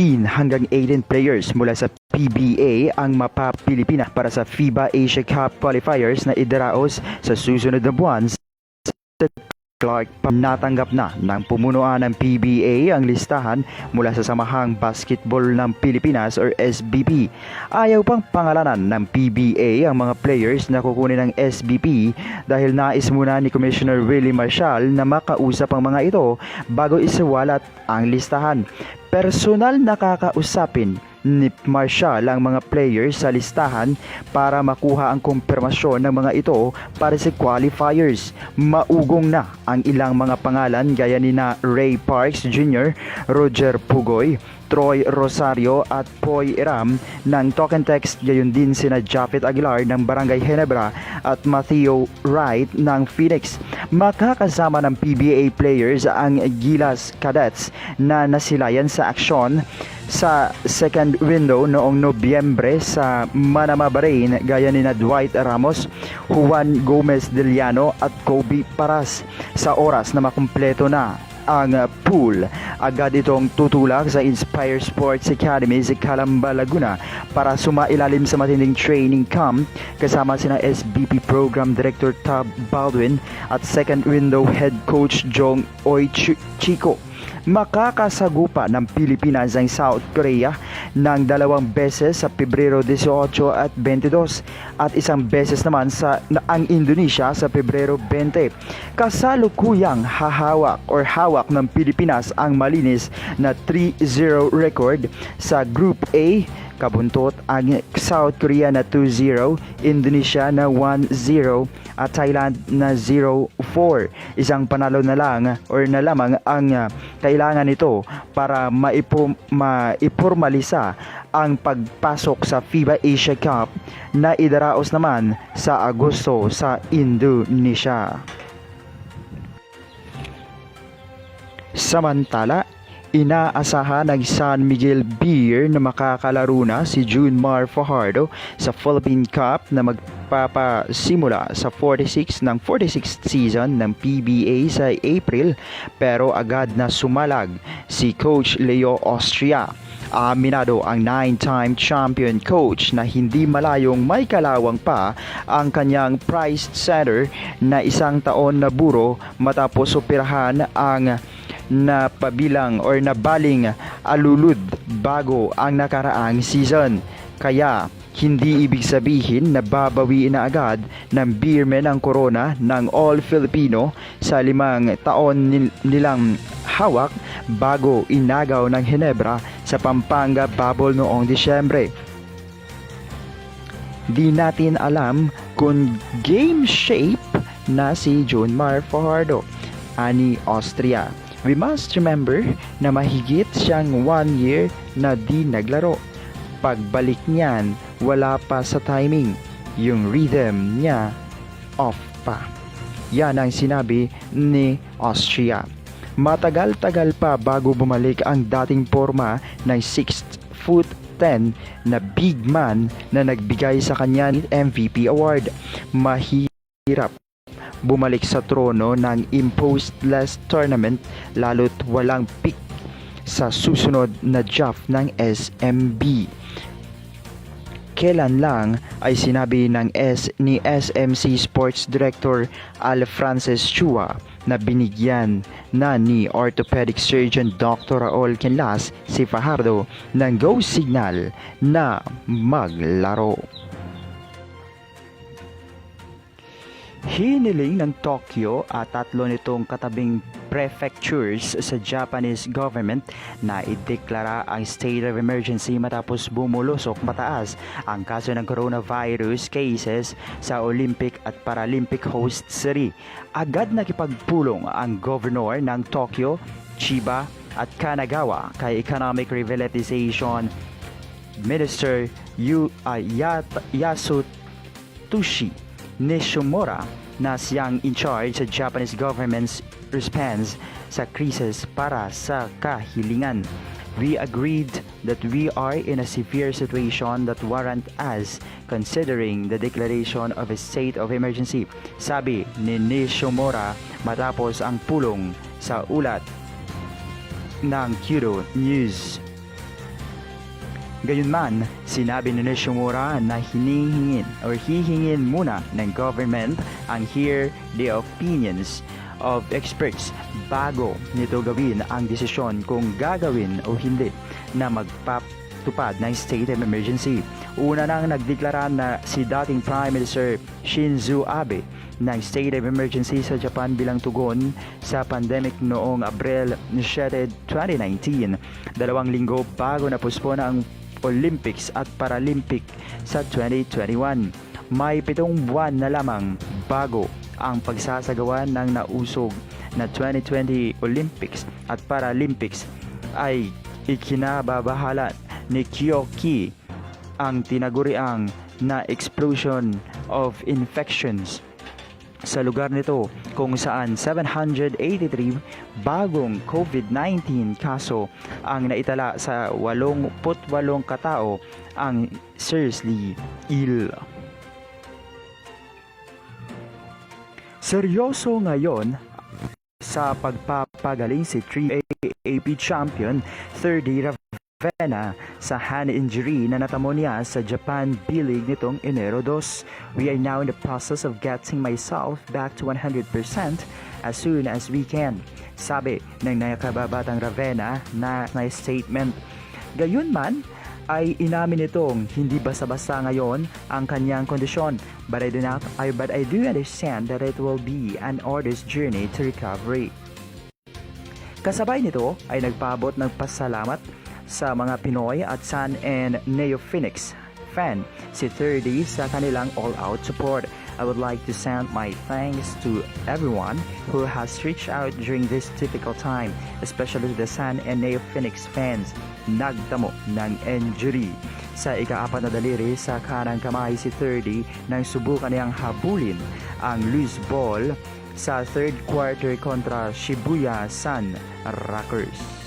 15 hanggang 18 players mula sa PBA ang mapa Pilipinas para sa FIBA Asia Cup qualifiers na idaraos sa susunod na buwan sa Clark natanggap na ng pumunuan ng PBA ang listahan mula sa Samahang Basketball ng Pilipinas or SBP. Ayaw pang pangalanan ng PBA ang mga players na kukunin ng SBP dahil nais muna ni Commissioner Willie Marshall na makausap ang mga ito bago isiwalat ang listahan. Personal na kakausapin ni Marshall ang mga players sa listahan para makuha ang kumpirmasyon ng mga ito para sa qualifiers. Maugong na ang ilang mga pangalan gaya ni na Ray Parks Jr., Roger Pugoy, Troy Rosario at Poy Iram ng Token Text gayon din sina Japet Aguilar ng Barangay Ginebra at Matthew Wright ng Phoenix. Makakasama ng PBA players ang Gilas Cadets na nasilayan sa aksyon sa second window noong Nobyembre sa Manama, Bahrain gaya ni na Dwight Ramos, Juan Gomez Deliano at Kobe Paras sa oras na makumpleto na ang pool. Agad itong tutulak sa Inspire Sports Academy sa Calamba, Laguna para sumailalim sa matinding training camp kasama sina SBP Program Director Tab Baldwin at second window head coach Jong Oy Ch- Chico makakasagupa ng Pilipinas ang South Korea ng dalawang beses sa Pebrero 18 at 22 at isang beses naman sa ang Indonesia sa Pebrero 20. Kasalukuyang hahawak or hawak ng Pilipinas ang malinis na 3-0 record sa Group A Kabuntot ang South Korea na 2-0, Indonesia na 1-0 at Thailand na 0-4. Isang panalo na lang or na lamang ang uh, kailangan nito para maipo, maipormalisa ang pagpasok sa FIBA Asia Cup na idaraos naman sa Agosto sa Indonesia. Samantala, Inaasahan ng San Miguel Beer na makakalaro na si June Mar Fajardo sa Philippine Cup na magpapasimula sa 46 ng 46th season ng PBA sa April pero agad na sumalag si Coach Leo Austria. Aminado ang nine-time champion coach na hindi malayong may kalawang pa ang kanyang prize center na isang taon na buro matapos operahan ang na pabilang or nabaling alulud bago ang nakaraang season. Kaya hindi ibig sabihin na babawiin na agad ng Beerman ang corona ng All Filipino sa limang taon nil- nilang hawak bago inagaw ng Hinebra sa Pampanga Bubble noong Disyembre. Di natin alam kung game shape na si John Mar Fajardo, ani Austria. We must remember na mahigit siyang one year na di naglaro. Pagbalik niyan, wala pa sa timing. Yung rhythm niya, off pa. Yan ang sinabi ni Austria. Matagal-tagal pa bago bumalik ang dating forma ng 6 foot 10 na big man na nagbigay sa kanya ng MVP award. Mahirap bumalik sa trono ng imposed last tournament lalo't walang pick sa susunod na draft ng SMB. Kailan lang ay sinabi ng S ni SMC Sports Director Al Francis Chua na binigyan na ni orthopedic surgeon Dr. Raul Canlas si Fajardo ng go signal na maglaro. Hiniling ng Tokyo at tatlo nitong katabing prefectures sa Japanese government na ideklara ang state of emergency matapos bumulusok mataas ang kaso ng coronavirus cases sa Olympic at Paralympic host city. Agad nakipagpulong ang governor ng Tokyo, Chiba at Kanagawa kay Economic Revitalization Minister Yu, uh, Yat, Yasutoshi Nishimura na siyang in charge sa Japanese government's response sa krisis para sa kahilingan. We agreed that we are in a severe situation that warrant us considering the declaration of a state of emergency, sabi ni Nishimura matapos ang pulong sa ulat ng Kyoto News. Gayunman, sinabi ni Nishimura na hinihingin or hihingin muna ng government ang hear the opinions of experts bago nito gawin ang desisyon kung gagawin o hindi na magpatupad ng state of emergency. Una nang nagdeklara na si dating Prime Minister Shinzo Abe ng state of emergency sa Japan bilang tugon sa pandemic noong Abril 7, 2019. Dalawang linggo bago na puspona ang Olympics at Paralympic sa 2021. May pitong buwan na lamang bago ang pagsasagawa ng nausog na 2020 Olympics at Paralympics ay ikinababahalan ni Kyoki ang tinaguriang na explosion of infections sa lugar nito kung saan 783 bagong COVID-19 kaso ang naitala sa 88 katao ang seriously ill. Seryoso ngayon sa pagpapagaling si 3AP champion 3D Ravenna sa hand injury na natamo niya sa Japan B-League nitong Enero 2. We are now in the process of getting myself back to 100% as soon as we can. Sabi ng nakababatang Ravenna na na statement. Gayunman, ay inamin nitong hindi basta-basta ngayon ang kanyang kondisyon but I do not I but I do understand that it will be an artist's journey to recovery. Kasabay nito ay nagpaabot ng pasalamat sa mga Pinoy at San and Neo Phoenix fan si 30 sa kanilang all-out support. I would like to send my thanks to everyone who has reached out during this difficult time, especially the San and Neo Phoenix fans. Nagtamo ng injury. Sa ikaapat na daliri sa kanang kamay si 30 nang subukan niyang habulin ang loose ball sa third quarter kontra Shibuya Sun Rockers.